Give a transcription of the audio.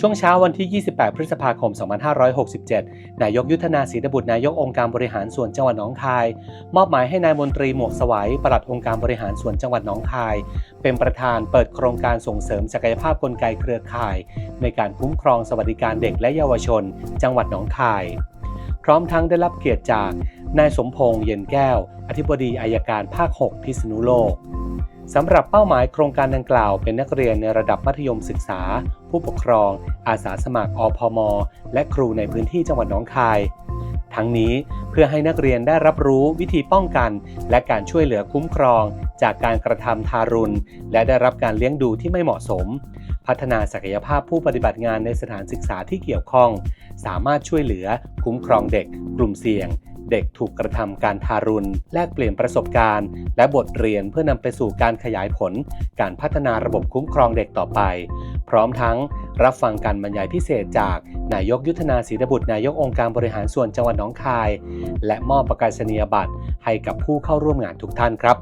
ช่วงเช้าวันที่ 28 พฤษภาคม 2567 นายกยุทธนาศรีตบุตรนายกองค์การบริหารส่วนจังหวัดหนองคาย มอบหมายให้นายมนตรีหมวกสวัยปลัดองค์การบริหารส่วนจังหวัดหนองคาย เป็นประธานเปิดโครงการส่งเสริมศักยภาพกลไกเครือข่าย ในการคุ้มครองสวัสดิการเด็กและเยาวชน จังหวัดหนองคาย พร้อมทั้งได้รับเกียรติจากนายสมพงษ์เย็นแก้ว อธิบดีอายการภาค 6 พิษณุโลก สำหรับเป้าหมายโครงการดังกล่าวเป็นนักเรียนในระดับมัธยมศึกษา ผู้ปกครอง อาสาสมัครอพมและครูในพื้นที่จังหวัดหนองคาย ทั้งนี้เพื่อให้นักเรียนได้รับรู้วิธีป้องกัน และการช่วยเหลือคุ้มครอง จากการกระทำทารุณ และได้รับการเลี้ยงดูที่ไม่เหมาะสม พัฒนาศักยภาพผู้ปฏิบัติงานในสถานศึกษาที่เกี่ยวข้อง สามารถช่วยเหลือคุ้มครองเด็ก กลุ่มเสี่ยง เด็กถูกกระทำการทารุณ แลกเปลี่ยนประสบการณ์ และบทเรียนเพื่อนำไปสู่การขยายผล การพัฒนาระบบคุ้มครองเด็กต่อไป พร้อมทั้งรับฟังการบรรยายพิเศษจาก นายกยุทธนาศรีบุตรนายกองค์การบริหารส่วนจังหวัดหนองคาย และมอบประกาศนียบัตรให้กับผู้เข้าร่วมงานทุกท่านครับ